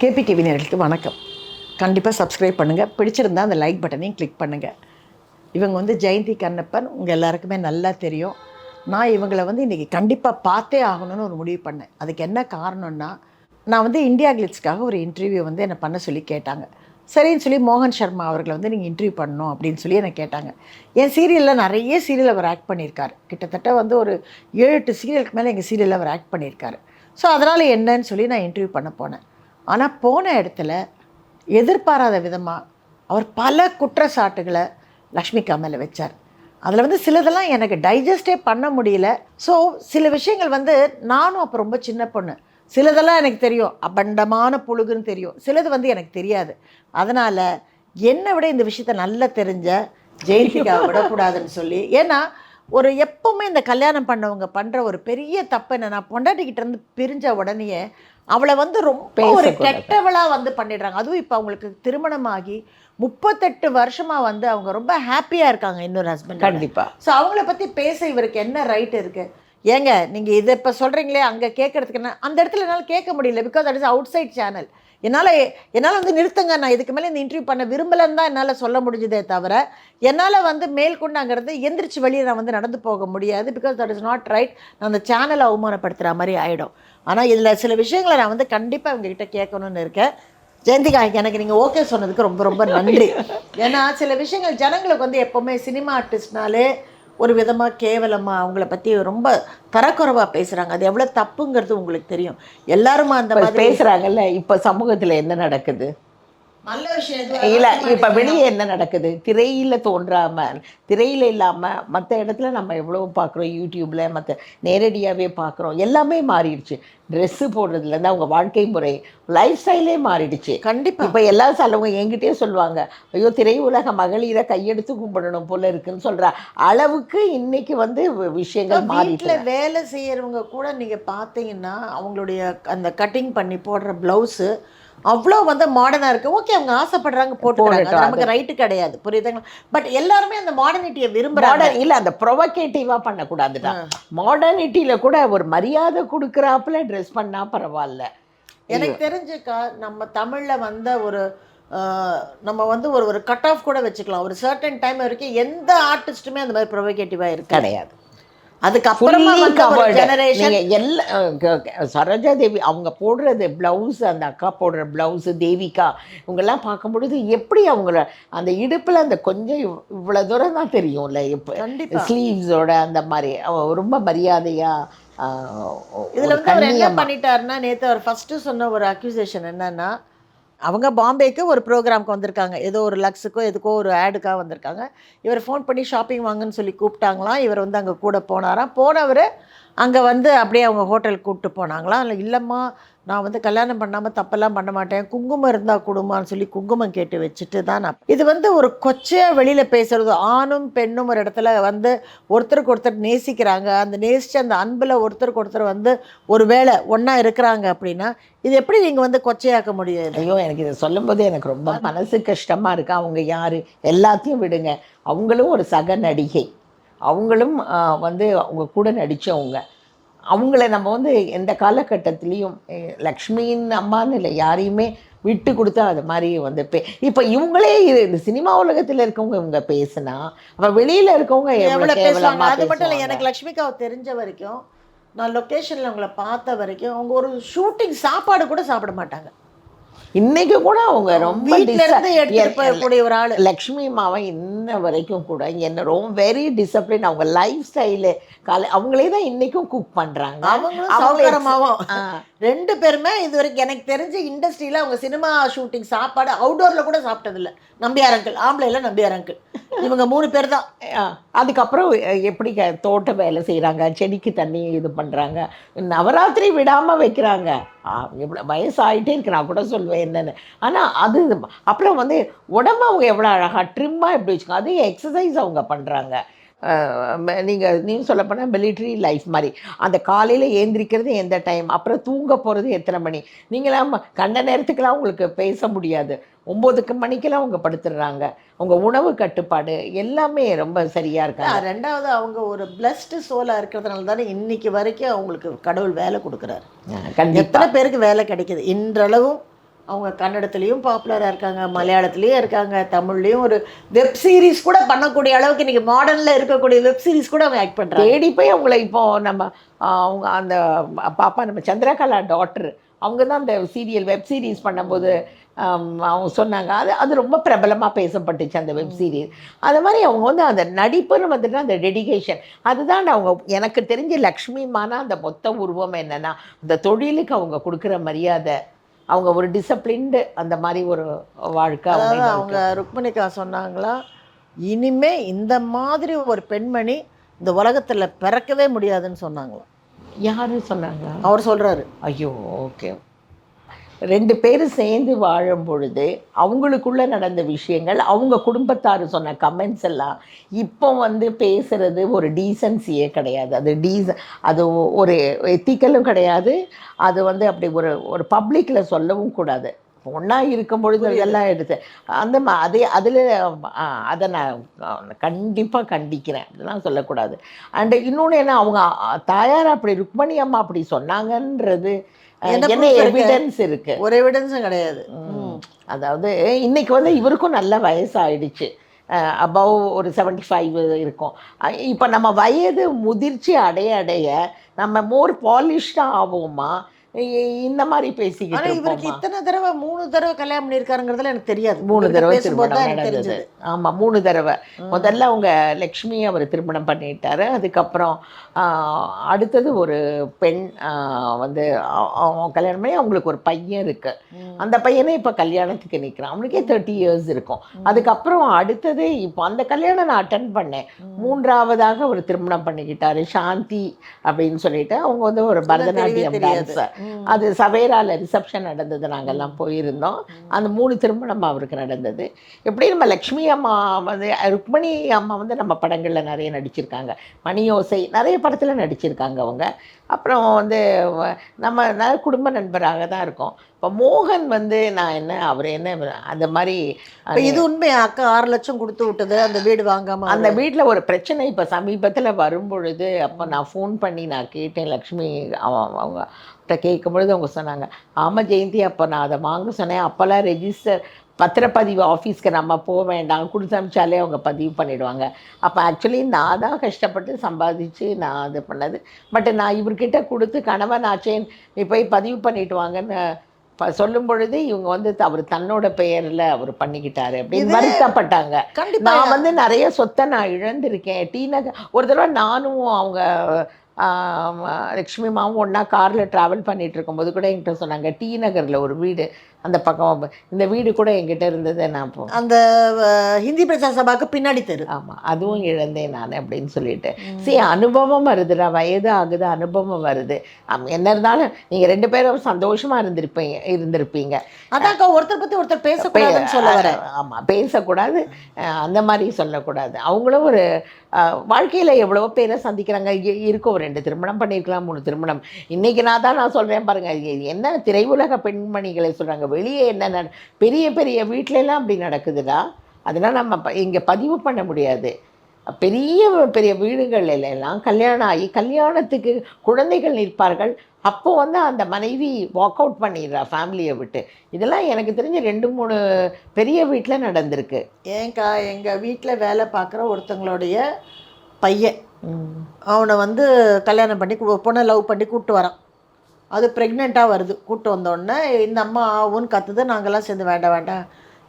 KP TV நேர்களுக்கு வணக்கம். கண்டிப்பாக சப்ஸ்கிரைப் பண்ணுங்கள் பிடிச்சிருந்தா அந்த லைக் பட்டனையும் கிளிக் பண்ணுங்கள் இவங்க வந்து ஜெயந்தி கண்ணப்பன். உங்கள் எல்லாருக்குமே நல்லா தெரியும். நான் இவங்களை வந்து இன்றைக்கி கண்டிப்பாக பார்த்தே ஆகணும்னு ஒரு முடிவு பண்ணேன். அதுக்கு என்ன காரணம்னா நான் வந்து இந்தியா கிளிட்ஸ்க்காக ஒரு இன்டர்வியூ வந்து என்னை பண்ண சொல்லி கேட்டாங்க. சரின்னு சொல்லி மோகன் சர்மா அவர்களை வந்து நீங்கள் இன்டர்வியூ பண்ணணும் அப்படின்னு சொல்லி என்னை கேட்டாங்க. என் சீரியலில் நிறைய சீரியல் அவர் ஆக்ட் பண்ணியிருக்காரு. கிட்டத்தட்ட வந்து ஒரு ஏழு எட்டு சீரியலுக்கு மேலே எங்கள் சீரியலில் அவர் ஆக்ட் பண்ணியிருக்காரு. ஸோ அதனால் என்னன்னு சொல்லி நான் இன்டர்வியூ பண்ண போனேன். ஆனால் போன இடத்துல எதிர்பாராத விதமாக அவர் பல குற்றச்சாட்டுகளை லக்ஷ்மிகா மேலே வச்சார். அதில் வந்து சிலதெல்லாம் எனக்கு டைஜஸ்டே பண்ண முடியல. ஸோ சில விஷயங்கள் வந்து நானும் அப்போ ரொம்ப சின்ன பொண்ணு. சிலதெல்லாம் எனக்கு தெரியும். அபண்டமான புழுகுன்னு தெரியும். சிலது வந்து எனக்கு தெரியாது. அதனால் என்னை விட இந்த விஷயத்த நல்லா தெரிஞ்ச ஜெயந்திகா விடக்கூடாதுன்னு சொல்லி ஏன்னா ஒரு எப்பவுமே இந்த கல்யாணம் பண்ணவங்க பண்ணுற ஒரு பெரிய தப்பு என்ன? நான் பொண்டாட்டிக்கிட்ட இருந்து பிரிஞ்ச உடனேயே அவளை வந்து ரொம்ப ஒரு. கெட்டவளாக வந்து பண்ணிடுறாங்க. அதுவும் இப்போ அவங்களுக்கு திருமணமாகி முப்பத்தெட்டு வருஷமாக வந்து அவங்க ரொம்ப ஹாப்பியாக இருக்காங்க இன்னொரு ஹஸ்பண்ட் கண்டிப்பா. ஸோ அவங்கள பற்றி பேச இவருக்கு என்ன ரைட் இருக்குது ஏங்க நீங்கள் இதை இப்போ சொல்கிறீங்களே அங்கே கேட்கறதுக்கு என்ன? அந்த இடத்துல என்னால் கேட்க முடியல because that is outside channel என்னால் என்னால் வந்து நிறுத்துங்க. நான் இதுக்கு மேலே இந்த இன்டர்வியூ பண்ண விரும்பலன்னு தான் என்னால் சொல்ல முடிஞ்சதே தவிர என்னால் வந்து மேல்கொண்டு அங்கேருந்து எந்திரிச்சு வெளியே நான் வந்து நடந்து போக முடியாது. Because that is not right நான் அந்த சேனலை அவமானப்படுத்துகிற மாதிரி ஆகிடும் ஆனால் இதில் சில விஷயங்களை நான் வந்து கண்டிப்பாக இவங்ககிட்ட கேட்கணும்னு இருக்கேன். ஜெயந்திகா எனக்கு நீங்கள் ஓகே சொன்னதுக்கு ரொம்ப ரொம்ப நன்றி. ஏன்னா சில விஷயங்கள் ஜனங்களுக்கு வந்து எப்போவுமே சினிமா ஆர்டிஸ்ட்னாலே ஒரு விதமாக கேவலமாக அவங்கள பற்றி ரொம்ப தரக்குறைவாக பேசுகிறாங்க அது எவ்வளோ தப்புங்கிறது உங்களுக்கு தெரியும். எல்லாருமா அந்த மாதிரி பேசுறாங்கல்ல இப்ப சமூகத்துல என்ன நடக்குது? இல்ல இப்ப வெளியே என்ன நடக்குது? திரையில தோன்றாம திரையில இல்லாம மத்த இடத்துல நம்ம எவ்வளவு பார்க்குறோம் யூடியூப்ல மத்த நேரடியாவே பார்க்குறோம் எல்லாமே மாறிடுச்சு. Dress போடுறதுல இருந்து அவங்க வாழ்க்கை முறை லைஃப் ஸ்டைலே மாறிடுச்சு. கண்டிப்பாக இப்ப எல்லா சிலவங்க என்கிட்டயே சொல்லுவாங்க ஐயோ திரையுலக மகளிரை கையெடுத்து கும்பிடணும் போல இருக்குன்னு சொல்ற. அளவுக்கு இன்னைக்கு வந்து விஷயங்கள் மாறிட்டு வேலை செய்யறவங்க கூட நீங்கள் பார்த்தீங்கன்னா அவங்களுடைய அந்த கட்டிங் பண்ணி போடுற ப்ளவுஸு அவ்வளோ வந்து மாடர்னாக இருக்குது ஓகே அவங்க ஆசைப்படுறாங்க போட்டுக்கிறாங்க. நமக்கு ரைட்டு கிடையாது. புரியுதுங்களா? பட் எல்லாருமே அந்த மாடர்னிட்டியை விரும்புகிறாங்க இல்ல அந்த ப்ரொவகேட்டிவா பண்ணக்கூடாதுடா. மாடர்னிட்டியில கூட ஒரு மரியாதை கொடுக்குறாப்புல ட்ரெஸ் பண்ணா பரவாயில்ல. எனக்கு தெரிஞ்சுக்கா நம்ம தமிழில் வந்த ஒரு நம்ம வந்து ஒரு ஒரு கட் ஆஃப் கூட வச்சுக்கலாம். ஒரு சர்டன் டைம் வரைக்கும் எந்த ஆர்டிஸ்ட்டுமே அந்த மாதிரி ப்ரொவோகேட்டிவாக இருக்கு கிடையாது. அதுக்கப்புறமா Fully வந்து ஒரு covered. ஜெனரேஷன் நீங்க எல்லா க- க- சரோஜா தேவி அவங்க போடுறது பிளவுஸ் அந்த அக்கா போடுற பிளவுஸ் தேவிகா இவங்கெல்லாம் பார்க்கும் பொழுது எப்படி அவங்கள அந்த இடுப்புல அந்த கொஞ்சம் இவ்- இவ்வளவு தூரம் தான் தெரியும்ல இப்போ ஸ்லீவ்ஸோட அந்த மாதிரி ரொம்ப மரியாதையா இதுல வந்து அவர் என்ன. பண்ணிட்டாருன்னா நேத்து அவர் ஃபர்ஸ்ட் சொன்ன ஒரு அக்யூசேஷன் என்னன்னா அவங்க பாம்பேக்கு ஒரு ப்ரோக்ராம்க்கு வந்திருக்காங்க. ஏதோ ஒரு லக்ஸுக்கோ எதுக்கோ ஒரு ஆடுக்காக வந்திருக்காங்க. இவர் ஃபோன் பண்ணி ஷாப்பிங் வாங்கன்னு சொல்லி கூப்பிட்டாங்களாம் இவர் வந்து அங்கே கூட போனாராம் போனவர் அங்கே வந்து அப்படியே அவங்க ஹோட்டலுக்கு கூப்பிட்டு போனாங்களாம் இல்லை இல்லைம்மா நான் வந்து கல்யாணம் பண்ணாமல் தப்பெல்லாம் பண்ண மாட்டேன். குங்குமம் இருந்தால் கொடுமான்னு சொல்லி குங்குமம் கேட்டு வச்சுட்டு தான் நான். இது வந்து ஒரு கொச்சையாக வெளியில் பேசுகிறது ஆணும் பெண்ணும் ஒரு இடத்துல வந்து ஒருத்தருக்கு ஒருத்தர் நேசிக்கிறாங்க. அந்த நேசித்து அந்த அன்பில் ஒருத்தருக்கு ஒருத்தர் வந்து ஒரு வேளை ஒன்றா இருக்கிறாங்க அப்படின்னா இது எப்படி நீங்கள் வந்து கொச்சையாக்க முடியாது ஐயோ எனக்கு இதை சொல்லும்போது எனக்கு ரொம்ப மனசு கஷ்டமாக இருக்கு. அவங்க யார்? எல்லாத்தையும் விடுங்க. அவங்களும் ஒரு சக நடிகை. அவங்களும் வந்து அவங்க கூட நடித்தவங்க அவங்கள நம்ம வந்து எந்த காலகட்டத்திலையும் லக்ஷ்மியின் அம்மான்னு இல்லை யாரையுமே விட்டு கொடுத்தா அது மாதிரி வந்து பே இப்போ இவங்களே இது இந்த சினிமா உலகத்துல இருக்கவங்க இவங்க பேசுனா அப்ப வெளியில இருக்கவங்க எவ்வளோ கேவலமா அது மட்டும் இல்லை. எனக்கு லக்ஷ்மிகாவை தெரிஞ்ச வரைக்கும் நான் லொக்கேஷனில் உங்களை பார்த்த வரைக்கும் அவங்க ஒரு ஷூட்டிங் சாப்பாடு கூட சாப்பிட மாட்டாங்க இன்னைக்கு கூட அவங்க ரொம்ப போகக்கூடிய ஒரு ஆள். லக்ஷ்மி மாவன் இன்ன வரைக்கும் கூட என்ன ரொம்ப வெரி டிசிப்ளின் அவங்க லைஃப் ஸ்டைலு காலை அவங்களே தான் இன்னைக்கும் குக் பண்றாங்க. அவங்களும் ரெண்டு பேருமே இது வரைக்கும் எனக்கு தெரிஞ்ச இண்டஸ்ட்ரியில் அவங்க சினிமா ஷூட்டிங் சாப்பாடு அவுடோரில் கூட சாப்பிட்டதில்ல. நம்பியார் அங்கிள் ஆம்பளைல நம்பியார் அங்கிள் இவங்க மூணு பேர் தான். அதுக்கப்புறம் எப்படி க- தோட்ட வேலை செய்கிறாங்க செடிக்கு தண்ணி இது பண்ணுறாங்க நவராத்திரி விடாமல் வைக்கிறாங்க. ஆ, வயசாகிட்டே இருக்கு நான் கூட சொல்லுவேன் என்னென்னு. ஆனால் அது அப்புறம் வந்து உடம்ப அவங்க எவ்வளோ அழகாக ட்ரிம்மாக எப்படி வச்சுக்கோங்க அதே எக்ஸசைஸ் அவங்க பண்ணுறாங்க நீங்கள் நீ சொல்லப்போனால் மிலிட்ரி லைஃப் மாதிரி. அந்த காலையில் ஏந்திரிக்கிறது எந்த டைம் அப்புறம் தூங்க போகிறது எத்தனை மணி? நீங்களாம் கண்ட நேரத்துக்கெல்லாம் உங்களுக்கு பேச முடியாது. ஒம்போதுக்கு மணிக்கெல்லாம் அவங்க படுத்துடுறாங்க. அவங்க உணவு கட்டுப்பாடு எல்லாமே ரொம்ப சரியா இருக்காங்க ரெண்டாவது அவங்க ஒரு பிளஸ்டு சோலாக இருக்கிறதுனால தானே இன்னைக்கு வரைக்கும் அவங்களுக்கு கடவுள் வேலை கொடுக்குறாரு. எத்தனை பேருக்கு வேலை கிடைக்குது? இன்றளவும் அவங்க கன்னடத்துலேயும் பாப்புலராக இருக்காங்க மலையாளத்துலேயும் இருக்காங்க தமிழ்லேயும் ஒரு வெப் சீரிஸ் கூட பண்ணக்கூடிய அளவுக்கு இன்னைக்கு மாடர்னில் இருக்கக்கூடிய வெப் சீரிஸ் கூட அவங்க ஆக்ட் பண்ணுறாங்க தேடி போய் அவங்கள இப்போ நம்ம அவங்க அந்த பாப்பா நம்ம சந்திரகலா டாட்டர் அவங்க தான் அந்த சீரியல் வெப் சீரிஸ் பண்ணும்போது அவங்க சொன்னாங்க. அது அது ரொம்ப பிரபலமாக பேசப்பட்டுச்சு அந்த வெப் சீரிஸ் அது மாதிரி அவங்க வந்து அந்த நடிப்புன்னு வந்துட்டு அந்த டெடிகேஷன் அதுதான் அவங்க எனக்கு தெரிஞ்ச லக்ஷ்மி மானா அந்த மொத்த உருவம் என்னன்னா அந்த தொழிலுக்கு அவங்க கொடுக்குற மரியாதை அவங்க ஒரு டிசிப்ளின்டு அந்த மாதிரி ஒரு வாழ்க்கை அதாவது அவங்க அவங்க ருக்மணிகா சொன்னாங்களா இனிமே இந்த மாதிரி ஒரு பெண்மணி இந்த உலகத்தில் பிறக்கவே முடியாதுன்னு சொன்னாங்களாம் யாரு சொன்னாங்க? அவர் சொல்கிறாரு ஐயோ ஓகே. ரெண்டு பேரும் சேர்ந்து வாழும் பொழுது அவங்களுக்குள்ள நடந்த விஷயங்கள் அவங்க குடும்பத்தார் சொன்ன கமெண்ட்ஸ் எல்லாம் இப்போ வந்து பேசுறது ஒரு டீசன்சியே கிடையாது. அது டீச அது ஒரு எத்திக்கலும் கிடையாது. அது வந்து அப்படி ஒரு ஒரு பப்ளிக்கில் சொல்லவும் கூடாது. ஒன்றா இருக்கும் பொழுது இதெல்லாம் எடுத்து அந்த மா அதே அதில் அதை நான் கண்டிப்பாக கண்டிக்கிறேன். அதெல்லாம் சொல்லக்கூடாது. அண்ட் இன்னொன்று என்ன அவங்க தாயார் அப்படி ருக்மணி அம்மா அப்படி சொன்னாங்கன்றது என்ன? எவிடன்ஸ் இருக்கு? ஒரு எவிடன்ஸும் கிடையாது. அதாவது இன்னைக்கு வந்து இவருக்கும் நல்ல வயசாயிடுச்சு. அபவ் ஒரு 75 ஃபைவ் இருக்கும் இப்போ நம்ம வயது முதிர்ச்சி அடைய அடைய நம்ம மோர் பாலிஷ்டாக ஆவோமா? இந்த மாதிரி பேசிக்கிட்டு இவருக்கு இத்தனை தடவை மூணு தடவை கல்யாணம் பண்ணியிருக்காருங்கிறதுல எனக்கு தெரியாது. மூணு தடவை திருமணம் நடந்தது. தெரிஞ்சது. ஆமா மூணு தடவை. முதல்ல அவங்க லக்ஷ்மி அவர் திருமணம் பண்ணிட்டாரு. அதுக்கப்புறம் அடுத்தது ஒரு பெண் வந்து கல்யாணம் பண்ணி அவங்களுக்கு ஒரு பையன் இருக்கு. அந்த பையனே இப்போ கல்யாணத்துக்கு நிற்கிறான் அவனுக்கே தேர்ட்டி இயர்ஸ் இருக்கும். அதுக்கப்புறம் அடுத்தது இப்போ அந்த கல்யாணம் நான் அட்டன் பண்ணேன். மூன்றாவதாக ஒரு திருமணம் பண்ணிக்கிட்டாரு. சாந்தி அப்படின்னு சொல்லிட்டு அவங்க வந்து ஒரு பரதநாட்டியம். டான்ஸர் அது சவேரால ரிசப்ஷன் நடந்தது. நாங்கள்லாம் போயிருந்தோம். அந்த மூணு திருமணம் அவருக்கு நடந்தது. எப்படி நம்ம லக்ஷ்மி அம்மா வந்து ருக்மணி அம்மா வந்து நம்ம படங்களில் நிறைய நடிச்சிருக்காங்க. மணியோசை நிறைய படத்தில் நடிச்சிருக்காங்க அவங்க. அப்புறம் வந்து வ- நம்ம நல்ல குடும்ப நண்பராக தான் இருக்கோம். இப்போ மோகன் வந்து நான் என்ன அவர் என்ன அந்த மாதிரி இது உண்மையா அக்கா ஆறு லட்சம் கொடுத்து விட்டது அந்த வீடு வாங்காம அந்த வீட்டில் ஒரு பிரச்சனை இப்போ சமீபத்தில் வரும்பொழுது அப்போ நான் ஃபோன் பண்ணி நான் கேட்டேன் லக்ஷ்மி அவ- அவங்க கேட்கும் பொழுது அவங்க சொன்னாங்க ஆமாம் ஜெயந்தி அப்போ நான் அதை வாங்க சொன்னேன். அப்போல்லாம் ரெஜிஸ்டர் பத்திரப்பதிவு ஆஃபீஸ்க்கு நம்ம போக வேண்டாம். கொடுத்து அமிச்சாலே அவங்க பதிவு பண்ணிடுவாங்க. அப்போ ஆக்சுவலி நான் தான் கஷ்டப்பட்டு சம்பாதிச்சு நான் இது பண்ணது. பட் நான் இவர்கிட்ட கொடுத்து கணவன் ஆச்சேன் நீ போய் பதிவு பண்ணிட்டு வாங்கன்னு சொல்லும் பொழுது இவங்க வந்து அவர் தன்னோட பெயரில் அவர் பண்ணிக்கிட்டாரு அப்படின்னு வருத்தப்பட்டாங்க. நான் வந்து நிறைய சொத்தை நான் இழந்திருக்கேன். டி நகர் ஒரு தடவை நானும் அவங்க லக்ஷ்மி மாவும் ஒன்றா காரில் ட்ராவல் பண்ணிட்டு இருக்கும்போது கூட என்கிட்ட சொன்னாங்க டி நகரில் ஒரு வீடு அந்த பக்கம் இந்த வீடு கூட என்கிட்ட இருந்தது நான் இப்போ அந்த ஹிந்தி பிரச்சார சபாக்கு பின்னாடி தெரு. ஆமாம் அதுவும் இழந்தேன் நான் அப்படின்னு சொல்லிட்டு. சரி அனுபவம் வருதுடா வயது ஆகுது அனுபவம் வருது. ஆம், என்ன இருந்தாலும் நீங்கள் ரெண்டு பேரும் சந்தோஷமாக இருந்திருப்பீங்க இருந்திருப்பீங்க. அதான்க்கா ஒருத்தர் பத்தி ஒருத்தர் பேசக்கூடாதுன்னு சொல்ல வரேன். ஆமா பேசக்கூடாது. அந்த மாதிரி சொல்லக்கூடாது. அவங்களும் ஒரு வாழ்க்கையில் எவ்வளவோ பேரை சந்திக்கிறாங்க. இருக்கும் ரெண்டு திருமணம் பண்ணியிருக்கலாம் மூணு திருமணம். இன்னைக்கு நான் தான் நான் சொல்கிறேன் பாருங்க இது என்ன திரையுலக பெண்மணிகளை சொல்கிறாங்க வெளியே என்ன பெரிய பெரிய வீட்ல எல்லாம் அப்படி நடக்குதுடா. அதெல்லாம் நம்ம இங்கே பதிவு பண்ண முடியாது. பெரிய பெரிய வீடுகள் எல்லாம் கல்யாணம் ஆகி கல்யாணத்துக்கு குழந்தைகள் நிற்பார்கள். அப்போ வந்து அந்த மனைவி வாக் அவுட் பண்ணிடுறா ஃபேமிலியை விட்டு. இதெல்லாம் எனக்கு தெரிஞ்ச ரெண்டு மூணு பெரிய வீட்டில் நடந்திருக்கு. ஏன்க்கா எங்க வீட்ல வேலை பார்க்குற ஒருத்தங்களுடைய பையன். அவனை வந்து கல்யாணம் பண்ணி பொண்ணை லவ் பண்ணி கூப்பிட்டு வரான். அது ப்ரெக்னெண்ட்டாக வருது. கூப்பிட்டு வந்தோடனே இந்த அம்மா ஆவுன்னு கத்துது. நாங்கெல்லாம் சேர்ந்து வேண்டாம் வேண்டாம்.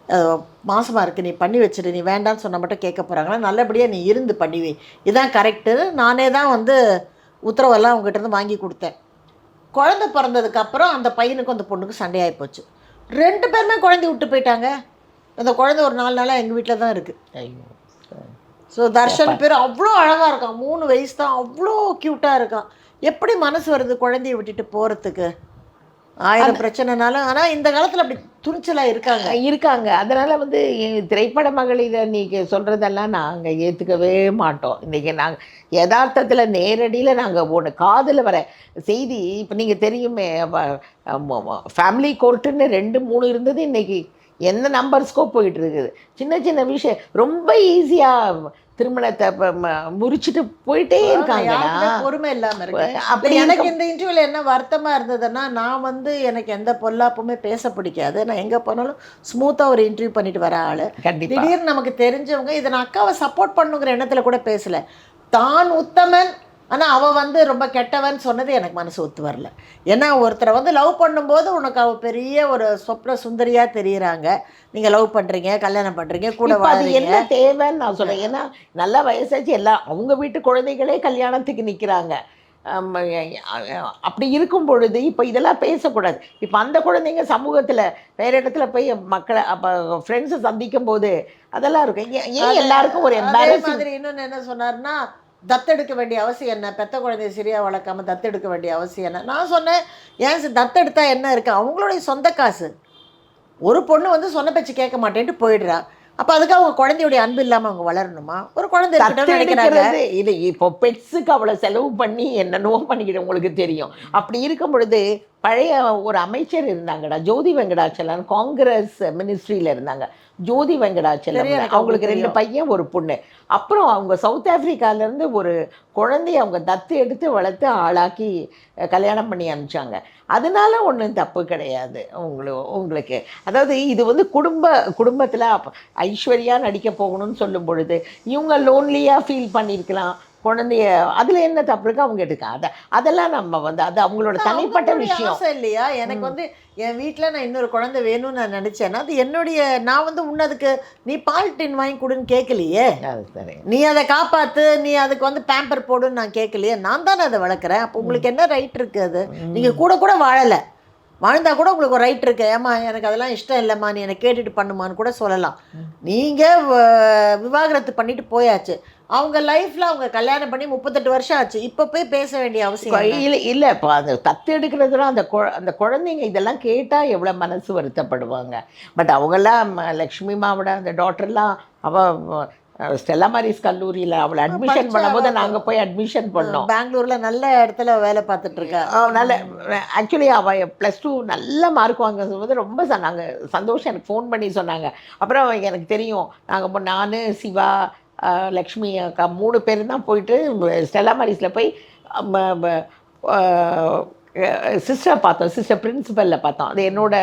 அஹ், மாசமா இருக்கு. நீ பண்ணி வச்சிரு. நீ வேண்டாம்னு சொன்ன மட்டும் கேட்க போகிறாங்களா நல்லபடியாக நீ இருந்து பண்ணி வை. இதான் கரெக்டு நானே தான் வந்து உத்தரவெல்லாம் அவங்ககிட்ட இருந்து வாங்கி கொடுத்தேன். குழந்தை பிறந்ததுக்கு அப்புறம் அந்த பையனுக்கும் அந்த பொண்ணுக்கும் சண்டையாகி போச்சு. ரெண்டு பேருமே குழந்தை விட்டு போயிட்டாங்க. அந்த குழந்தை ஒரு நாலு நாளாக எங்கள் வீட்டில் தான் இருக்குது ஐயோ ஸோ தர்ஷன் பேர் அவ்வளோ அழகாக இருக்கான். மூணு வயசு தான். அவ்வளோ க்யூட்டாக இருக்கான். எப்படி மனசு வருது குழந்தைய விட்டுட்டு போகிறதுக்கு ஆயிரம் பிரச்சனைனாலும் ஆனால் இந்த காலத்தில் அப்படி துணிச்சலாக இருக்காங்க. இருக்காங்க. அதனால வந்து திரைப்பட மகளிரை நீங்க சொல்றதெல்லாம் நாங்க ஏத்துக்கவே மாட்டோம். இன்னைக்கு நாங்க யதார்த்தத்துல நேரடியில நாங்க ஒன்று காதுல வர செய்தி இப்போ நீங்க தெரியுமே ஃபேமிலி கோர்ட்டுன்னு ரெண்டு மூணு இருந்தது இன்னைக்கு. என்ன நம்பர்ஸ்க்கோ போயிட்டு இருக்குது? சின்ன சின்ன விஷயம். ரொம்ப ஈஸியாக திருமணத்தை முறிச்சிட்டு போயிட்டே இருக்காங்கடா. யாருக்குமே பொறுமை இல்லாம இருக்கு. அப்படி எனக்கு இந்த இன்டர்வியூல என்ன வருத்தமா இருந்ததுன்னா நான் வந்து எனக்கு எந்த பொல்லாப்புமே பேச பிடிக்காது. நான் எங்க போனாலும் ஸ்மூத்தா ஒரு இன்டர்வியூ பண்ணிட்டு வர ஆளு. திடீர்னு நமக்கு தெரிஞ்சவங்க இதை நான் அக்காவை சப்போர்ட் பண்ணுங்கிற எண்ணத்துல கூட பேசல. தான் உத்தமன் ஆனா அவ வந்து ரொம்ப கெட்டவன் சொன்னது எனக்கு மனசு ஒத்து வரல. ஏன்னா ஒருத்தரை வந்து லவ் பண்ணும்போது உனக்கு அவ பெரிய ஒரு சொப்ன சுந்தரியா தெரியுறாங்க. நீங்க லவ் பண்றீங்க கல்யாணம் பண்றீங்க கூட அது என்ன தேவைன்னு நான் சொல்றேன். ஏன்னா நல்ல வயசாச்சு எல்லாம் அவங்க வீட்டு குழந்தைகளே கல்யாணத்துக்கு நிக்கிறாங்க. ஆம், அப்படி இருக்கும் பொழுது இப்போ இதெல்லாம் பேசக்கூடாது. இப்போ அந்த குழந்தைங்க சமூகத்துல வேற இடத்துல போய் மக்களை அப்போ ஃப்ரெண்ட்ஸை சந்திக்கும் போது அதெல்லாம் இருக்கும். ஏன் எல்லாருக்கும் ஒரு அதே எம்பாரசிங் மாதிரி இன்னொன்னு என்ன சொன்னார்னா தத்தெடுக்க வேண்டிய அவசியம் என்ன? பெத்த குழந்தைய சரியா வளர்க்காம தத்தெடுக்க வேண்டிய அவசியம் என்ன? நான் சொன்னேன் ஏன் தத்தெடுத்தா என்ன இருக்கு? அவங்களுடைய சொந்த காசு. ஒரு பொண்ணு வந்து சொன்ன பேச்சு கேட்க மாட்டேன்ட்டு போயிடுறா. அப்ப அதுக்கு அவங்க குழந்தையுடைய அன்பு இல்லாம அவங்க வளரணுமா? ஒரு குழந்தை நினைக்கிறாங்க. இது இப்போ பெட்ஸுக்கு அவ்வளோ செலவு பண்ணி என்னென்னவோ பண்ணிக்கிட்டு உங்களுக்கு தெரியும். அப்படி இருக்கும் பொழுது பழைய ஒரு அமைச்சர் இருந்தாங்கடா ஜோதி வெங்கடாச்சலம் காங்கிரஸ் மினிஸ்ட்ரியில இருந்தாங்க. ஜோதி வெங்கடாச்சலம் எனக்கு அவங்களுக்கு ரெண்டு. பையன் ஒரு பொண்ணு. அப்புறம் அவங்க சவுத் ஆப்பிரிக்கால இருந்து ஒரு குழந்தைய அவங்க தத்து எடுத்து வளர்த்து ஆளாக்கி கல்யாணம் பண்ணி அனுப்பிச்சாங்க. அதனால ஒன்றும் தப்பு கிடையாது உங்களுக்கு உங்களுக்கு. அதாவது இது வந்து குடும்ப குடும்பத்தில் ஐஸ்வர்யா நடிக்க போகணும்னு சொல்லும் பொழுது இவங்க லோன்லியாக ஃபீல் பண்ணியிருக்கலாம் குழந்தைய அதில் என்ன தப்பு இருக்கு? அவங்க எடுக்க. அதை அதெல்லாம் நம்ம வந்து அது அவங்களோட தனிப்பட்ட விஷயம். இல்லையா? எனக்கு வந்து என் வீட்ல நான் இன்னொரு குழந்தை வேணும்னு நான் நினைச்சேன்னா அது என்னுடைய நான் வந்து உன்னதுக்கு நீ பால் டின் வாங்கி கொடுன்னு கேட்கலையே அது சரி. நீ அதை காப்பாத்து நீ அதுக்கு வந்து பேம்பர் போடுன்னு நான் கேட்கலையே நான் தானே அதை வளர்க்குறேன். அப்போ உங்களுக்கு என்ன ரைட் இருக்கு அது? நீங்க கூட கூட வாழலை. வாழ்ந்தா கூட உங்களுக்கு ஒரு ரைட் இருக்கு. ஏமா எனக்கு அதெல்லாம் இஷ்டம் இல்லைம்மா நீ என்னை கேட்டுட்டு பண்ணுமான்னு கூட சொல்லலாம். நீங்க வ- விவாகரத்து பண்ணிட்டு போயாச்சு. அவங்க லைஃப்ல அவங்க கல்யாணம் பண்ணி முப்பத்தெட்டு வருஷம் ஆச்சு. இப்போ போய் பேச வேண்டிய அவசியம்? இல்லை இல்லை இப்போ அந்த தத்து எடுக்கிறதுல அந்த குழ அந்த குழந்தைங்க இதெல்லாம் கேட்டால் எவ்வளோ மனசு வருத்தப்படுவாங்க. பட் அவங்கெல்லாம் ம- லக்ஷ்மி மாவோட அந்த டாக்டர்லாம் அவள் ஸ்டெல்லா மாரிஸ் கல்லூரியில் அவளை அட்மிஷன் பண்ணும்போது நாங்கள் போய் அட்மிஷன் பண்ணோம். பெங்களூர்ல நல்ல இடத்துல வேலை பார்த்துட்டு இருக்கா? நல்ல ஆக்சுவலி அவள் ப்ளஸ் டூ நல்ல மார்க் வாங்க போது ரொம்ப சொன்னாங்க சந்தோஷம். எனக்கு ஃபோன் பண்ணி சொன்னாங்க. அப்புறம் எனக்கு தெரியும். நாங்கள் நான் சிவா லக்ஷ்மி அக்கா மூணு பேர் தான் போயிட்டு ஸ்டெல்லா மாரிஸில் போய் சிஸ்டர் பார்த்தோம். சிஸ்டர் பிரின்சிபலில் பார்த்தோம். அது என்னோட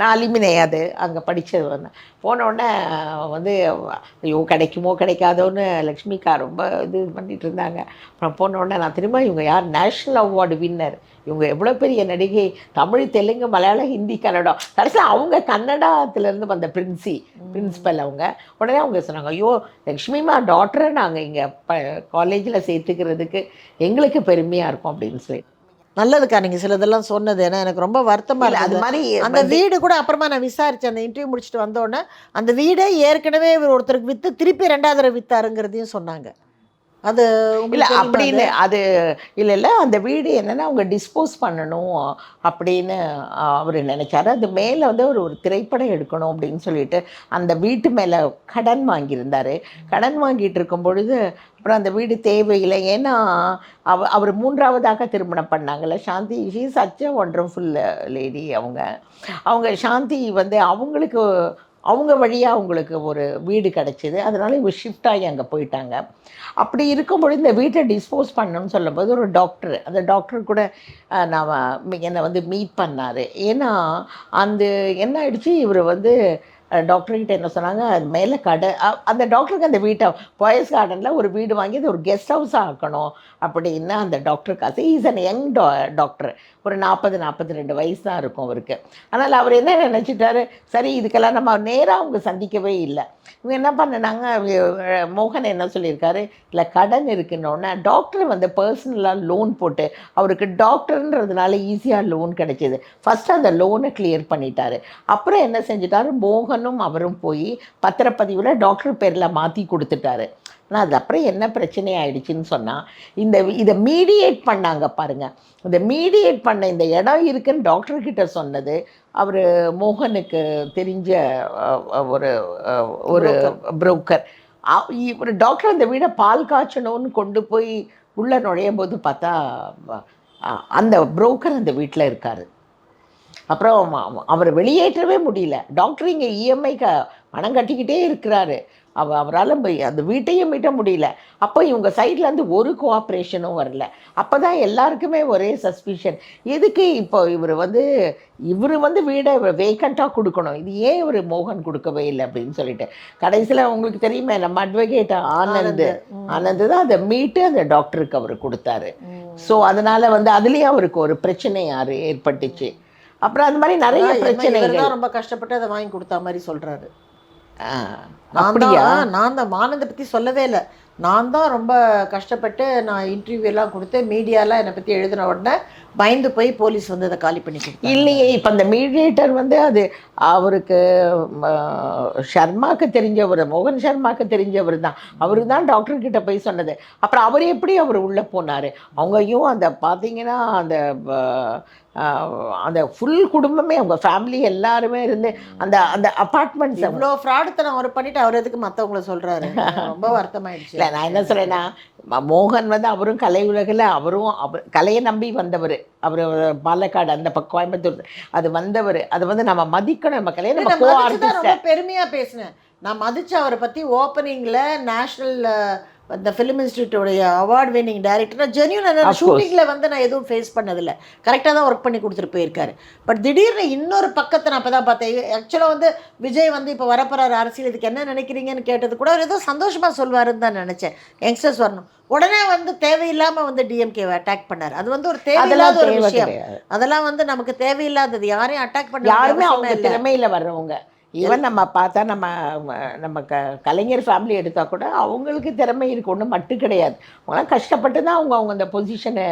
நான் அலிமினே அது அங்கே படித்தது வந்து போன உடனே வந்து ஐயோ கிடைக்குமோ கிடைக்காதோன்னு லக்ஷ்மிக்கா ரொம்ப இது பண்ணிட்டு இருந்தாங்க. அப்புறம் போன உடனே நான் திரும்ப இவங்க யார்? நேஷ்னல் அவார்டு வின்னர் இவங்க எவ்வளோ பெரிய நடிகை? தமிழ் தெலுங்கு மலையாளம் ஹிந்தி கன்னடம். கடைசியில் அவங்க கன்னடாத்துலேருந்து வந்த பிரின்சி பிரின்சிபல் அவங்க. உடனே அவங்க சொன்னாங்க ஐயோ லக்ஷ்மிமா டாக்டரை நாங்கள் இங்கே ப காலேஜில் சேர்த்துக்கிறதுக்கு எங்களுக்கு பெருமையாக இருக்கும் அப்படின்னு சொல்லி. நல்லதுக்கா நீங்க சிலதெல்லாம் சொன்னது. ஏன்னா எனக்கு ரொம்ப வருத்தமா இல்ல, அது மாதிரி அந்த வீடு கூட அப்புறமா நான் விசாரிச்சேன். அந்த இன்டர்வியூ முடிச்சுட்டு வந்த உடனே அந்த வீடே ஏற்கனவே இவர் ஒருத்தருக்கு வித்து திருப்பி ரெண்டாவது வித்தாருங்கிறதையும் சொன்னாங்க. அது இல்லை அப்படின்னு அது? இல்லை இல்லை அந்த வீடு என்னன்னா அவங்க டிஸ்போஸ் பண்ணணும் அப்படின்னு அவர் நினைச்சாரு. அது மேலே வந்து ஒரு ஒரு திரைப்படம் எடுக்கணும் அப்படின்னு சொல்லிட்டு அந்த வீட்டு மேலே கடன் வாங்கியிருந்தாரு. கடன் வாங்கிட்டு இருக்கும் பொழுது அப்புறம் அந்த வீடு தேவையில்லை. ஏன்னா அவ அவர் மூன்றாவதாக திருமணம் பண்ணாங்கல்ல. Shanthi she such a wonderful lady அவங்க. அவங்க சாந்தி வந்து அவங்களுக்கு அவங்க வழியாக அவங்களுக்கு ஒரு வீடு கிடச்சிது. அதனால் இவங்க ஷிஃப்ட் ஆகி அங்கே போயிட்டாங்க. அப்படி இருக்கும்பொழுது இந்த வீட்டை டிஸ்போஸ் பண்ணணும்னு சொல்லும்போது ஒரு டாக்டர் அந்த டாக்டர் கூட நான் என்னை வந்து மீட் பண்ணார். ஏன்னா அந்த என்ன ஆயிடுச்சு? இவர் வந்து டாக்டர்கிட்ட என்ன சொன்னாங்க அது மேலே கடை அந்த டாக்டருக்கு அந்த வீட்டை பாய்ஸ் கார்டனில் ஒரு வீடு வாங்கி அது ஒரு கெஸ்ட் ஹவுஸ் ஆக்கணும். அப்படின்னு அந்த டாக்டருக்கு ஆசை is an young da doctor ஒரு நாற்பது நாற்பத்தி ரெண்டு வயசு தான் இருக்கும் அவருக்கு. ஆனால் அவர் என்ன நினச்சிட்டாரு சரி இதுக்கெல்லாம் நம்ம நேராக அவங்க சந்திக்கவே இல்லை. இவங்க என்ன பண்ணினாங்க? மோகன் என்ன சொல்லியிருக்காரு? இல்லை கடன் இருக்குன்னொன்னே டாக்டர் வந்து பர்சனலாக லோன் போட்டு அவருக்கு டாக்டர்ன்றதுனால ஈஸியாக லோன் கிடைச்சிது. ஃபஸ்ட்டு அந்த லோனை கிளியர் பண்ணிட்டாரு. அப்புறம் என்ன செஞ்சிட்டாரு? மோகனும் அவரும் போய் பத்திரப்பதிவில் டாக்டர் பேரில் மாற்றி கொடுத்துட்டாரு. ஆனால் அது அப்புறம் என்ன பிரச்சனை ஆயிடுச்சுன்னு சொன்னால் இந்த இதை மீடியேட் பண்ணாங்க பாருங்கள் இந்த மீடியேட் பண்ண இந்த இடம் இருக்குன்னு டாக்டர்கிட்ட சொன்னது அவர் மோகனுக்கு தெரிஞ்ச ஒரு ஒரு புரோக்கர் ஒரு டாக்டர் அந்த வீடை பால் காய்ச்சணும்னு கொண்டு போய் உள்ள நுழையும் போது பார்த்தா அந்த புரோக்கர் அந்த வீட்டில் இருக்காரு. அப்புறம் அவர் வெளியேற்றவே முடியல. டாக்டர் இங்கே இஎம்ஐக்கு பணம் கட்டிக்கிட்டே இருக்கிறாரு. அவ அவரால் அந்த வீட்டையும் மீட்ட முடியல. அப்போ இவங்க சைடில் இருந்து ஒரு கோஆப்ரேஷனும் வரல. அப்போ தான் எல்லாருக்குமே ஒரே சஸ்பிஷன் எதுக்கு இப்போ இவர் வந்து இவர் வந்து வீடை வேக்கண்ட்டாக கொடுக்கணும். இது ஏன் இவர் மோகன் கொடுக்கவே இல்லை அப்படின்னு சொல்லிட்டு. கடைசியில் உங்களுக்கு தெரியுமே நம்ம அட்வொகேட் ஆனந்த். ஆனந்த் தான் அதை மீட்டு அந்த டாக்டருக்கு அவர் கொடுத்தாரு. ஸோ அதனால வந்து அதுலேயும் அவருக்கு ஒரு பிரச்சனை யாரு ஏற்பட்டுச்சு. அப்புறம் அந்த மாதிரி நிறைய பிரச்சனைகள். தான் ரொம்ப கஷ்டப்பட்டு அதை வாங்கி கொடுத்தா மாதிரி சொல்றாரு. ஆ, நான் தான் நான் தான் மானந்தை பற்றி சொல்லவே இல்லை. நான் தான் ரொம்ப கஷ்டப்பட்டு நான் இன்டர்வியூ எல்லாம் கொடுத்து மீடியாலாம் என்னை பற்றி எழுதின உடனே பயந்து போய் போலீஸ் வந்து அதை காலி பண்ணி இல்லையே இப்போ அந்த மீடியேட்டர் வந்து அது அவருக்கு ஷர்மாக்கு தெரிஞ்சவர் மோகன் ஷர்மாக்கு தெரிஞ்சவர் தான். அவரு தான் டாக்டர் கிட்ட போய் சொன்னது. அப்புறம் அவர் எப்படி அவர் உள்ளே போனார்? அவங்கயும் அந்த பார்த்தீங்கன்னா அந்த அந்த ஃபுல் குடும்பமே அவங்க ஃபேமிலி எல்லாருமே இருந்து அந்த அந்த அப்பார்ட்மெண்ட்ஸ் இவ்வளோ ஃப்ராடுத்தனம் அவர் பண்ணிட்டு அவர் எதுக்கு மற்றவங்கள சொல்றாரு? ரொம்ப வருத்தமாயிடுச்சு. நான் என்ன சொல்றேன்னா ம- மோகன் வந்து அவரும் கலை உலகில் அவரும் அவர் கலையை நம்பி வந்தவர். அவர் பாலக்காடு அந்த பக்கம் கோயம்புத்தூர் அது வந்தவர். அது வந்து நம்ம மதிக்கணும் நம்ம கலையை நம்ம நான் கோ மதிச்சு தான் ஆர்டிஸ்ட் ரொம்ப பெருமையா பேசினேன். நான் மதிச்சு அவரை பத்தி ஓப்பனிங்ல நேஷனல் இந்த ஃபிலிம் இன்ஸ்டியூட்டோடைய அவார்ட் வின்னிங் டைரக்டர் ஜென்யூன். ஷூட்டிங்கில் வந்து நான் எதுவும் ஃபேஸ் பண்ணதில்லை. கரெக்டாக தான் ஒர்க் பண்ணி கொடுத்துட்டு போயிருக்காரு. பட் திடீர்னு இன்னொரு பக்கத்தை நான் அப்போ தான் பார்த்தேன். ஆக்சுவலாக வந்து விஜய் வந்து இப்போ வரப்போறாரு அரசியல் இதுக்கு என்ன நினைக்கிறீங்கன்னு கேட்டது கூட அவர் ஏதோ சந்தோஷமாக சொல்வாருன்னு தான் நினச்சேன். யங்ஸ்டர்ஸ் வரணும். உடனே வந்து தேவையில்லாமல் வந்து டிஎம்கேவை அட்டாக் பண்ணாரு. அது வந்து ஒரு தேவையில்லாத ஒரு விஷயம். அதெல்லாம் வந்து நமக்கு தேவையில்லாதது. யாரையும் அட்டாக் பண்ண யாருமே அவங்க. திறமையில வர்றவங்க. ஈவன் நம்ம பார்த்தா நம்ம நம்ம க கலைஞர் ஃபேமிலி எடுத்தால் கூட அவங்களுக்கு திறமை இருக்கு. ஒன்றும் மட்டும் கிடையாது. அவங்களாம் கஷ்டப்பட்டு தான் அவங்க அவங்க அந்த பொசிஷனை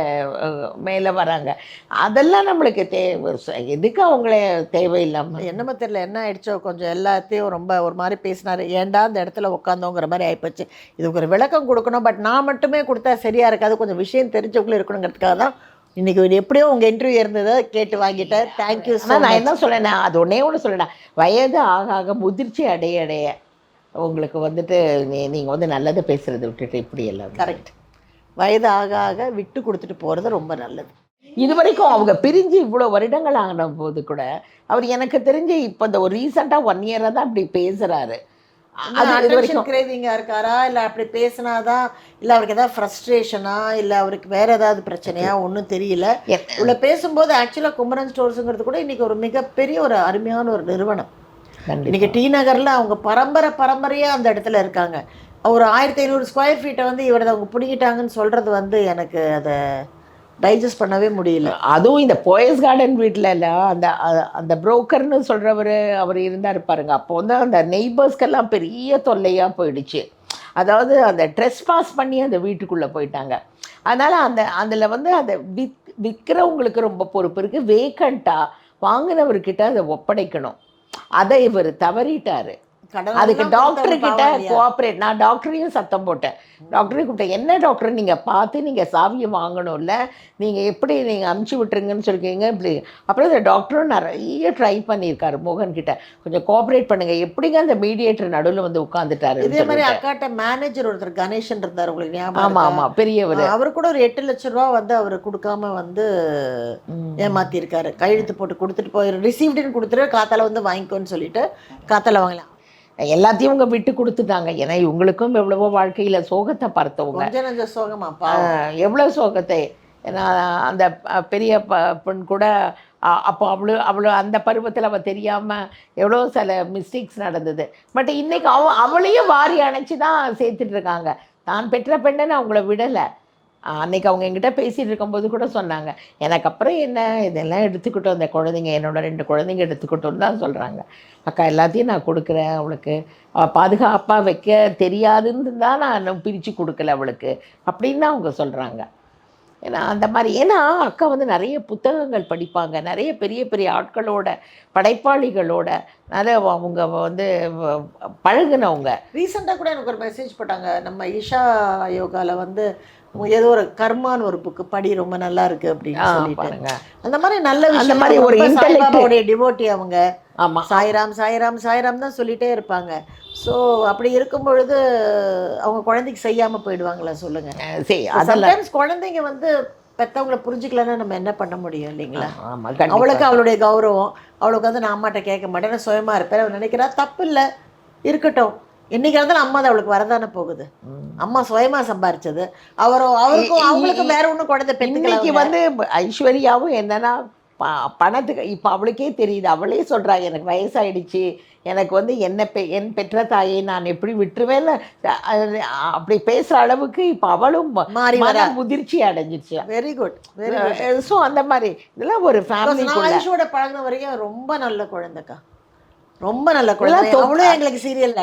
மேலே வராங்க. அதெல்லாம் நம்மளுக்கு தேவை எதுக்கு அவங்கள தேவையில்லாமல் என்னமோ தெரியல. என்ன ஆயிடுச்சோ? கொஞ்சம் எல்லாத்தையும் ரொம்ப ஒரு மாதிரி பேசினாரு. ஏன்டா இந்த இடத்துல உட்காந்தோங்கிற மாதிரி ஆயிப்போச்சு. இதுக்கு ஒரு விளக்கம் கொடுக்கணும். பட் நான் மட்டுமே கொடுத்தா சரியா இருக்காது. கொஞ்சம் விஷயம் தெரிஞ்சவங்களும் இருக்கணுங்கிறதுக்காக தான் இன்னைக்கு ஒரு எப்படியோ உங்க இன்டர்வியூ இருந்ததை கேட்டு வாங்கிட்டேன் தேங்க்யூ ஆனால் நான் என்ன சொல்லேன்னா அது ஒன்றே ஒன்று சொல்லேன் வயது ஆக ஆக முதிர்ச்சி அடைய அடைய உங்களுக்கு வந்துட்டு நீ நீங்கள் வந்து நல்லதை பேசுறது விட்டுட்டு இப்படி எல்லாம் கரெக்ட் வயது ஆக ஆக விட்டு கொடுத்துட்டு போறது ரொம்ப நல்லது. இது வரைக்கும் அவங்க பிரிஞ்சு இவ்வளோ வருடங்கள் ஆகின போது கூட அவர் எனக்கு தெரிஞ்சு இப்போ இந்த ஒரு ரீசெண்டாக ஒன் இயராக தான் அப்படி பேசுகிறாரு கிரேவிங்கா இருக்காரா? இல்ல அப்படி பேசினாதான் இல்ல அவருக்கு ஏதாவது ஃப்ரஸ்ட்ரேஷனா இல்ல அவருக்கு வேற ஏதாவது பிரச்சனையா? ஒன்றும் தெரியல. உள்ள பேசும்போது ஆக்சுவலாக குமரன் ஸ்டோர்ஸுங்கிறது கூட இன்னைக்கு ஒரு மிகப்பெரிய ஒரு அருமையான ஒரு நிறுவனம். இன்னைக்கு டி நகர்ல அவங்க பரம்பரை பரம்பரையா அந்த இடத்துல இருக்காங்க. ஒரு ஆயிரத்தி ஐநூறு ஸ்கொயர் ஃபீட்டை வந்து இவரது அவங்க பிடிக்கிட்டாங்கன்னு சொல்றது வந்து எனக்கு அதை டைஜஸ்ட் பண்ணவே முடியல. அதுவும் இந்த போயஸ் கார்டன் வீட்டில் அந்த அந்த புரோக்கர்னு சொல்கிறவர் அவர் இருந்தார் பாருங்க. அப்போ வந்து அந்த நெய்பர்ஸ்க்கெல்லாம் பெரிய தொல்லையாக போயிடுச்சு. அதாவது அந்த ட்ரெஸ் பாஸ் பண்ணி அந்த வீட்டுக்குள்ளே போயிட்டாங்க. அதனால் அந்த அதில் வந்து அதை விக் விற்கிறவங்களுக்கு ரொம்ப பொறுப்பு இருக்குது வேக்கண்ட்டாக வாங்கினவர்கிட்ட அதை ஒப்படைக்கணும். அதை இவர் தவறிட்டார். அதுக்கு டாக்டர் கிட்ட? கோஆப்ரேட் நான் டாக்டரையும் சத்தம் போட்டேன். டாக்டரையும் கூப்பிட்டேன் என்ன டாக்டர் நீங்க பார்த்து நீங்க சாவியை வாங்கணும்ல. நீங்க எப்படி நீங்க அமுச்சு விட்டுருங்கன்னு சொல்லிருக்கீங்க இப்படி. அப்புறம் இந்த டாக்டரும் நிறைய ட்ரை பண்ணியிருக்காரு மோகன் கிட்ட. கொஞ்சம் கோஆப்ரேட் பண்ணுங்க. எப்படிங்க அந்த மீடியேட்டர் நடுவில் வந்து உட்காந்துட்டாரு இதே மாதிரி அக்காட்ட மேனேஜர் ஒருத்தர் கணேசன் இருந்தார் உங்களுக்கு ஞாபகம் ஆமா இருக்கா? ஆமா பெரியவர். அவர் கூட ஒரு எட்டு லட்ச ரூபா வந்து அவர் கொடுக்காம வந்து ஏமாத்திருக்காரு கையெழுத்து போட்டு கொடுத்துட்டு போய் ரிசீவ்டுன்னு கொடுத்துட்டு காத்தால வந்து வாங்கிக்கோன்னு சொல்லிட்டு காத்தால வாங்கலாம். எல்லாத்தையும் இவங்க விட்டு கொடுத்துட்டாங்க. ஏன்னா இவங்களுக்கும் எவ்வளவோ வாழ்க்கையில சோகத்தை பார்த்தவங்க. எவ்வளவு சோகத்தை? ஏன்னா அந்த பெரிய ப பெண் கூட அப்போ அவ்வளோ அவ்வளோ அந்த பருவத்தில் அவள் தெரியாமல் எவ்வளோ சில மிஸ்டேக்ஸ் நடந்தது. பட் இன்னைக்கு அவ அவளையும் வாரி அணைச்சி தான் சேர்த்துட்டு இருக்காங்க. தான் பெற்ற பெண்ணை அவங்கள விடலை. அன்னைக்கு அவங்க என்கிட்ட பேசிகிட்டு இருக்கும்போது கூட சொன்னாங்க. எனக்கு அப்புறம் என்ன? இதெல்லாம் எடுத்துக்கிட்டோம். இந்த குழந்தைங்க என்னோட ரெண்டு குழந்தைங்க எடுத்துக்கிட்டோம்னு தான் சொல்கிறாங்க அக்கா எல்லாத்தையும் நான் கொடுக்குறேன் அவளுக்கு. அவள் பாதுகாப்பாக வைக்க தெரியாதுன்னு தான் நான் இன்னும் பிரித்து கொடுக்கல அவளுக்கு. அப்படின்னு தான் அவங்க சொல்கிறாங்க ஏன்னா அந்த மாதிரி ஏன்னா அக்கா வந்து நிறைய புத்தகங்கள் படிப்பாங்க. நிறைய பெரிய பெரிய ஆட்களோட படைப்பாளிகளோட நிறைய அவங்க வந்து பழகுனவங்க. ரீசெண்டாக கூட எனக்கு ஒரு மெசேஜ் போட்டாங்க. நம்ம ஈஷா யோகால வந்து ஏதோ ஒரு கர்மான்னு ஒரு புக்கு படி ரொம்ப நல்லா இருக்கு அப்படின்னு ஆ, சொல்லிட்டு. பாருங்க. அந்த மாதிரி நல்ல அந்த மாதிரி ஒரு டிவோட்டி அவங்க ஆமாம் சாய்ராம் சாய்ராம் சாய்ராம் தான் சொல்லிட்டே இருப்பாங்க. ஸோ அப்படி இருக்கும் பொழுது அவங்க குழந்தைக்கு செய்யாம போயிடுவாங்களா சொல்லுங்க. சரி அதெல்லாம் சம்டைம்ஸ் குழந்தைங்க வந்து பெத்தவங்கள புரிஞ்சுக்கலன்னா நம்ம என்ன பண்ண முடியும் இல்லைங்களா? ஆமாம் அவளுக்கு அவளுடைய கௌரவம். அவளுக்கு வந்து நான் அம்மாட்ட கேட்க மாட்டேன். நான் சுயமா இருப்பேன். அவள் நினைக்கிறா தப்பு இல்லை இருக்கட்டும். என்னைக்கு இருந்தாலும் அம்மா அது அவளுக்கு வரதானே போகுது. அம்மா சுயமா சம்பாரிச்சது. அவரும் அவருக்கும் அவங்களுக்கும் வேற ஒண்ணும் குழந்தை இன்னைக்கு பெற்றுக்கலாம் வந்து ஐஸ்வர்யாவும் என்னன்னா ப- பணத்துக்கு இப்போ அவளுக்கே தெரியுது. அவளே சொல்றா எனக்கு வயசாயிடுச்சு. எனக்கு வந்து என்ன பெ என் பெற்ற தாயை நான் எப்படி அ- அப்படி பேசுற அளவுக்கு இப்போ அவளும் மாறி வரா. முதிர்ச்சி அடைஞ்சிருச்சு very good very good so அந்த மாதிரி. இதெல்லாம் ஒரு ஆயுஷோட பழகின வரைக்கும் ரொம்ப நல்ல குழந்தைக்கா. ரொம்ப நல்ல குழந்தை. எங்களுக்கு சீரியல்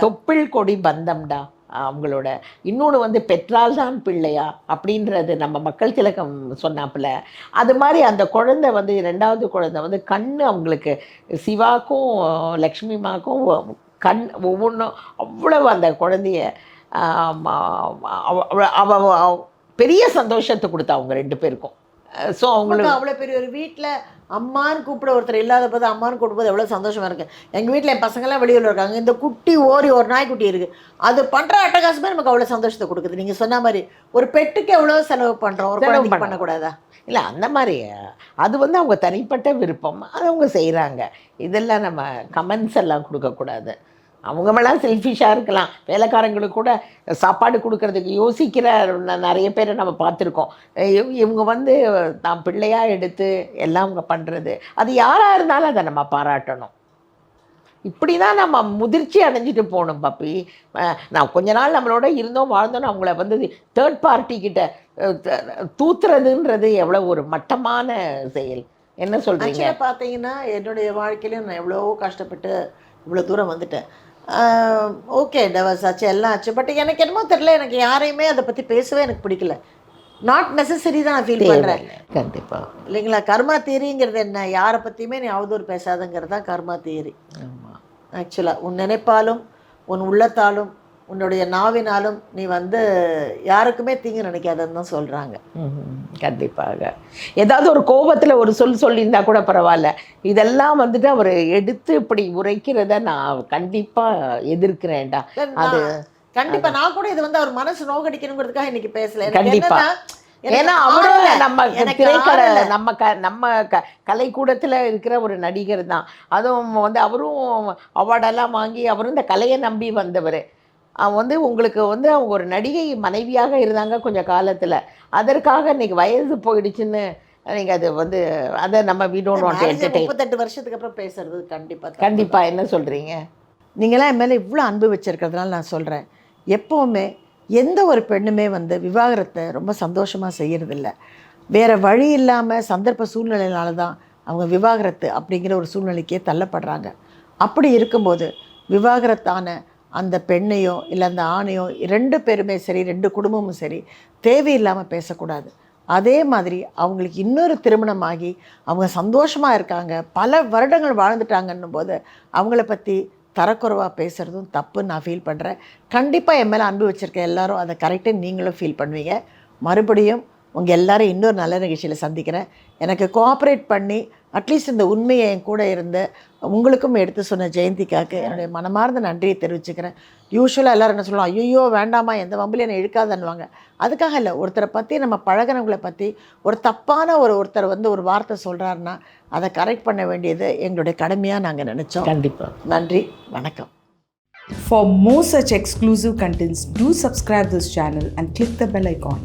தொப்பில் கொடி பந்தம்டா. அவங்களோட இன்னொன்று வந்து பெற்றால் தான் பிள்ளையா? அப்படின்றது நம்ம மக்கள் திலகம் சொன்னாப்புல. அது மாதிரி அந்த குழந்தை வந்து ரெண்டாவது குழந்தை வந்து கண்ணு அவங்களுக்கு சிவாக்கும் லக்ஷ்மிமாக்கும் கண் ஒவ்வொன்றும் அவ்வளவு அந்த குழந்தைய அவ- பெரிய சந்தோஷத்தை கொடுத்தா அவங்க ரெண்டு பேருக்கும். ஸோ அவங்களுக்கு அவ்வளோ பெரிய ஒரு வீட்ல அம்மான்னு கூப்பிட ஒருத்தர் இல்லாத போது அம்மான்னு கூப்பிடும்போது எவ்வளோ சந்தோஷமா இருக்கு. எங்க வீட்ல என் பசங்கெல்லாம் வெளியூர்ல இருக்காங்க. இந்த குட்டி ஓரி ஒரு நாய்க்குட்டி இருக்கு. அது பண்ற அட்டகாசமே நமக்கு அவ்வளவு சந்தோஷத்தை கொடுக்குது. நீங்க சொன்ன மாதிரி ஒரு பெட்டுக்கு எவ்வளவு செலவு பண்றோம் ஒரு குழந்தைக்கு. பண்ணக்கூடாதா? இல்லை அந்த மாதிரி அது வந்து அவங்க தனிப்பட்ட விருப்பம். அது அவங்க செய்கிறாங்க இதெல்லாம் நம்ம கமெண்ட்ஸ் எல்லாம் கொடுக்கக்கூடாது. அவங்க மேலாம் செல்ஃபிஷாக இருக்கலாம். வேலைக்காரங்களுக்கு கூட சாப்பாடு கொடுக்கறதுக்கு யோசிக்கிற நிறைய பேரை நம்ம பார்த்துருக்கோம். இவங்க வந்து தான் பிள்ளையாக எடுத்து எல்லாம் அவங்க பண்ணுறது அது யாராக இருந்தாலும் அதை நம்ம பாராட்டணும். இப்படி தான் நம்ம முதிர்ச்சி அடைஞ்சிட்டு போகணும் பப்பி. நான் கொஞ்ச நாள் நம்மளோட இருந்தோம் வாழ்ந்தோம் அவங்கள வந்து தேர்ட் பார்ட்டி கிட்ட தூத்துறதுன்றது எவ்வளோ ஒரு மட்டமான செயல். என்ன சொல்றீங்க? பார்த்தீங்கன்னா என்னுடைய வாழ்க்கையில நான் எவ்வளவோ கஷ்டப்பட்டு இவ்வளோ தூரம் வந்துட்டேன். ஓகே டவர்ஸ் ஆச்சு எல்லாம் ஆச்சு. பட் எனக்கு என்னமோ தெரியல எனக்கு யாரையுமே அதை பற்றி பேசவே எனக்கு பிடிக்கல. நாட் நெசசரி தான் நான் ஃபீல் பண்ணுறேன் தேவையில்லை. கண்டிப்பா. இல்லைங்களா? கர்மா தியரிங்கிறது என்ன? யாரை பற்றியுமே நீ அவதூறு பேசாதங்கிறது தான் கர்மா தியரி ஆமா. ஆக்சுவலாக உன் நினைப்பாலும் உன் உள்ளத்தாலும் உன்னுடைய நாவினாலும் நீ வந்து யாருக்குமே தீங்கு நினைக்காதன்னு தான் சொல்கிறாங்க. கண்டிப்பாக ஏதாவது ஒரு கோபத்துல ஒரு சொல் சொல்லியிருந்தா கூட பரவாயில்ல இதெல்லாம் வந்துட்டு அவர் எடுத்து இப்படி உரைக்கிறத நான் கண்டிப்பா எதிர்க்கிறேன்டா அது கண்டிப்பா நான் கூட இது வந்து அவர் மனசு நோகடிக்கணுங்கிறதுக்காக இன்னைக்கு பேசல எனக்கு கண்டிப்பா. என்னன்னா, எனக்கு ஏன்னா அவரும். நம்ம திரைக்கடை. நம்ம க நம்ம க கலைக்கூடத்தில் இருக்கிற ஒரு நடிகர் தான் அதுவும் வந்து அவரும் அவார்டெல்லாம் வாங்கி அவரும் இந்த கலையை நம்பி வந்தவர் வந்து உங்களுக்கு வந்து அவங்க ஒரு நடிகை மனைவியாக இருந்தாங்க கொஞ்சம் காலத்தில். அதற்காக இன்னைக்கு வயசு போயிடுச்சுன்னு நீங்கள் அது வந்து அதை நம்ம marriage entertain. முப்பத்தெட்டு வருஷத்துக்கு அப்புறம் பேசுறது கண்டிப்பா தப்பு. கண்டிப்பாக என்ன சொல்கிறீங்க நீங்களாம் என் மேலே இவ்வளோ அன்பு வச்சிருக்கிறதுனால நான் சொல்கிறேன் எப்போவுமே எந்த ஒரு பெண்ணுமே வந்து விவாகரத்தை ரொம்ப சந்தோஷமாக செய்யறதில்ல. வேறு வழி இல்லாமல் சந்தர்ப்ப சூழ்நிலையினால தான் அவங்க விவாகரத்து அப்படிங்கிற ஒரு சூழ்நிலைக்கே தள்ளப்படுறாங்க. அப்படி இருக்கும்போது விவாகரத்தான அந்த பெண்ணையோ இல்லை அந்த ஆணையோ ரெண்டு பேருமே சரி ரெண்டு குடும்பமும் சரி தேவையில்லாமல் பேசக்கூடாது. அதே மாதிரி அவங்களுக்கு இன்னொரு திருமணமாகி அவங்க சந்தோஷமாக இருக்காங்க பல வருடங்கள் வாழ்ந்துட்டாங்கன்னும் போது அவங்கள பற்றி தரக்குறைவாக பேசுகிறதும் தப்புன்னு நான் ஃபீல் பண்ணுறேன் கண்டிப்பாக என் மேலே அன்பு வச்சுருக்க எல்லாரும் அதை கரெக்டாக நீங்களும் ஃபீல் பண்ணுவீங்க. மறுபடியும் உங்கள் எல்லோரும் இன்னொரு நல்ல நிகழ்ச்சியில் சந்திக்கிறேன். எனக்கு கோஆப்ரேட் பண்ணி அட்லீஸ்ட் இந்த உண்மையை என் கூட இருந்து உங்களுக்கும் எடுத்து சொன்ன ஜெயந்திக்காக்கு என்னுடைய மனமார்ந்த நன்றியை தெரிவிச்சுக்கிறேன். யூஸ்வலாக எல்லாரும் என்ன சொல்லுவாங்க ஐயோ வேண்டாமா எந்த வம்புலையும் என்னை இழுக்காதன்னுவாங்க. அதுக்காக இல்லை ஒருத்தரை பற்றி நம்ம பழகினவங்களை பற்றி ஒரு தப்பான ஒரு ஒருத்தர் வந்து ஒரு வார்த்தை சொல்கிறாருன்னா அதை கரெக்ட் பண்ண வேண்டியது எங்களுடைய கடமையாக நாங்கள் நினச்சோம். கண்டிப்பாக நன்றி வணக்கம். For more such exclusive contents, do subscribe this channel and click the bell icon.